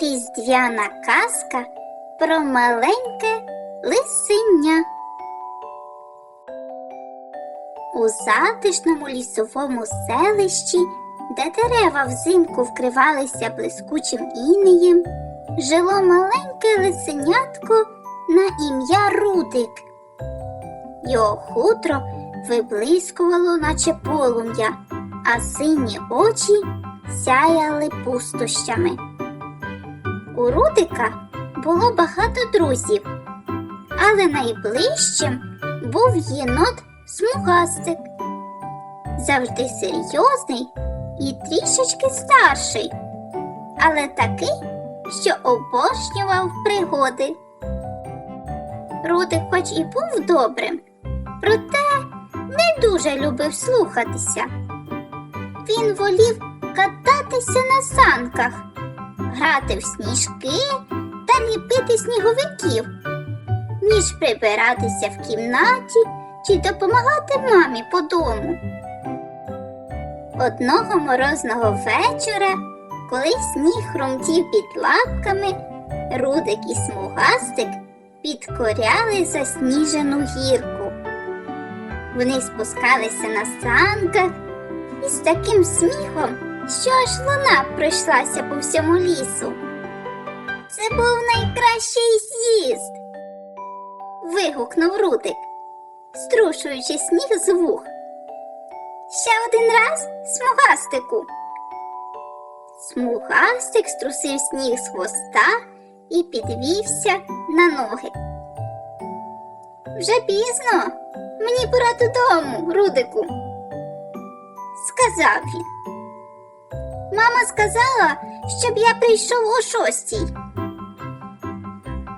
Різдвяна казка про маленьке лисеня. У затишному лісовому селищі, де дерева взимку вкривалися блискучим інеєм, жило маленьке лисенятко на ім'я Рудик. Його хутро виблискувало, наче полум'я, а сині очі сяяли пустощами. У Рудика було багато друзів, але найближчим був єнот смугастик. Завжди серйозний і трішечки старший, але такий, що обожнював пригоди. Рудик хоч і був добрим, проте не дуже любив слухатися. Він волів кататися на санках, грати в сніжки та ліпити сніговиків, ніж прибиратися в кімнаті чи допомагати мамі по дому. Одного морозного вечора, коли сніг хрумтів під лапками, Рудик і смугастик підкоряли засніжену гірку. Вони спускалися на санках із таким сміхом, що аж луна пройшлася по всьому лісу. Це був найкращий з'їзд. вигукнув Рудик, струшуючи сніг з вух. Ще один раз смугастику. Смугастик струсив сніг з хвоста і підвівся на ноги. Вже пізно. Мені пора додому, Рудику, сказав він. Мама сказала, щоб я прийшов о шостій.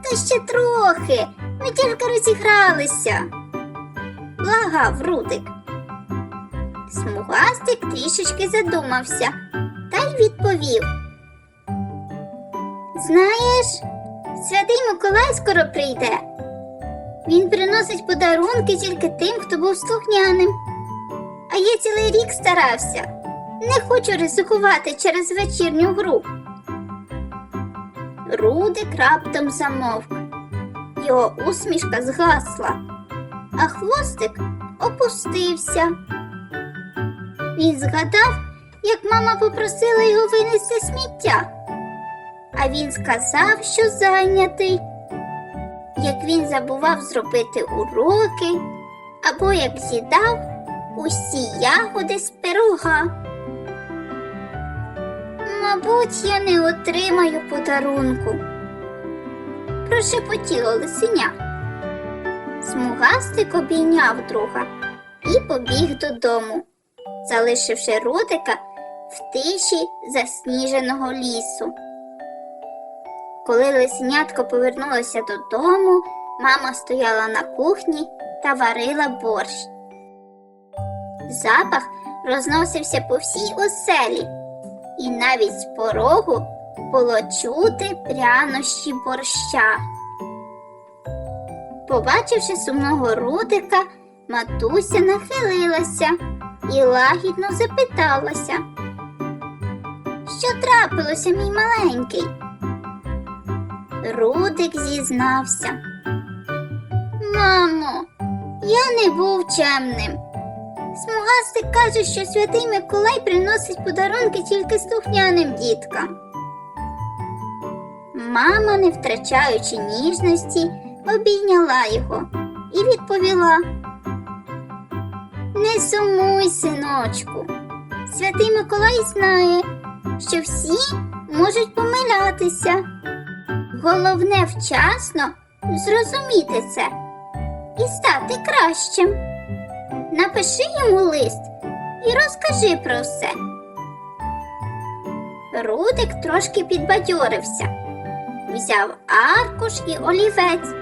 Та ще трохи, ми тільки розігралися, благав Рудик. Смугастик трішечки задумався та й відповів. Знаєш, святий Миколай скоро прийде. Він приносить подарунки тільки тим, хто був слухняним. А я цілий рік старався. Не хочу ризикувати через вечірню гру. Рудик раптом замовк. Його усмішка згасла, а хвостик опустився. Він згадав, як мама попросила його винести сміття. А він сказав, що зайнятий. Як він забував зробити уроки, або як з'їдав усі ягоди з пирога. Мабуть, я не отримаю подарунку. Прошепотіло лисеня. Смугастик обійняв друга і побіг додому, залишивши рудика в тиші засніженого лісу. Коли лисенятко повернулося додому, мама стояла на кухні та варила борщ. Запах розносився по всій оселі, і навіть з порогу було чути прянощі борща. Побачивши сумного рудика, матуся нахилилася і лагідно запиталася, що трапилося, мій маленький? Рудик зізнався. Мамо, я не був чемним. Смугастик каже, що святий Миколай приносить подарунки тільки слухняним діткам. Мама, не втрачаючи ніжності, обійняла його і відповіла. Не сумуй, синочку. Святий Миколай знає, що всі можуть помилятися. Головне вчасно зрозуміти це і стати кращим. Напиши йому лист і розкажи про все. Рудик трошки підбадьорився, взяв аркуш і олівець.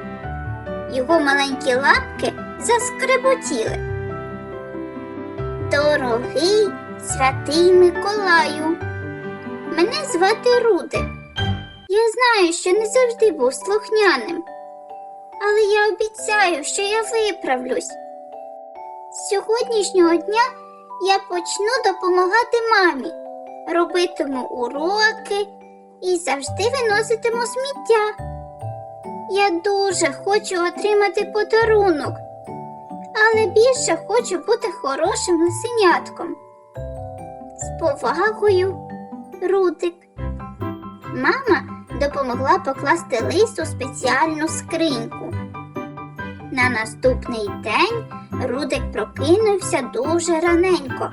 Його маленькі лапки заскреботіли. Дорогий святий Миколаю, мене звати Рудик. Я знаю, що не завжди був слухняним, але я обіцяю, що я виправлюсь. З сьогоднішнього дня я почну допомагати мамі, робитиму уроки, і завжди виноситиму сміття. Я дуже хочу отримати подарунок, але більше хочу бути хорошим лисенятком. З повагою, Рудик. Мама допомогла покласти лист у спеціальну скриньку. На наступний день Рудик прокинувся дуже раненько.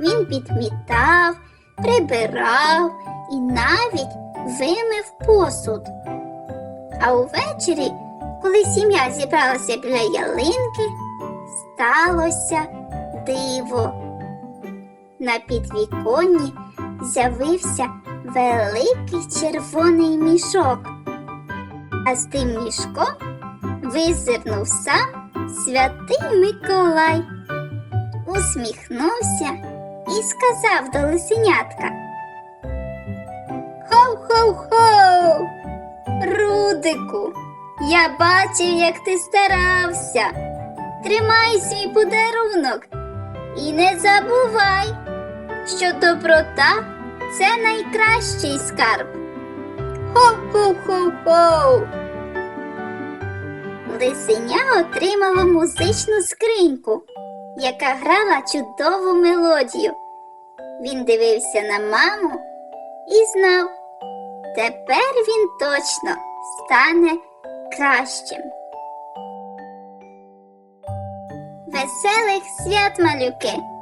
Він підмітав, прибирав і навіть вимив посуд. А увечері, коли сім'я зібралася біля ялинки, сталося диво. На підвіконні з'явився великий червоний мішок, а з тим мішком визирнув сам святий Миколай, усміхнувся і сказав до лисенятка. Хоу-хоу-хоу! Рудику, я бачив, як ти старався. Тримай свій подарунок і не забувай, що доброта це найкращий скарб. Хоу-хоу-хоу-хоу! Лисеня отримала музичну скриньку, яка грала чудову мелодію. Він дивився на маму і знав, тепер він точно стане кращим. Веселих свят, малюки!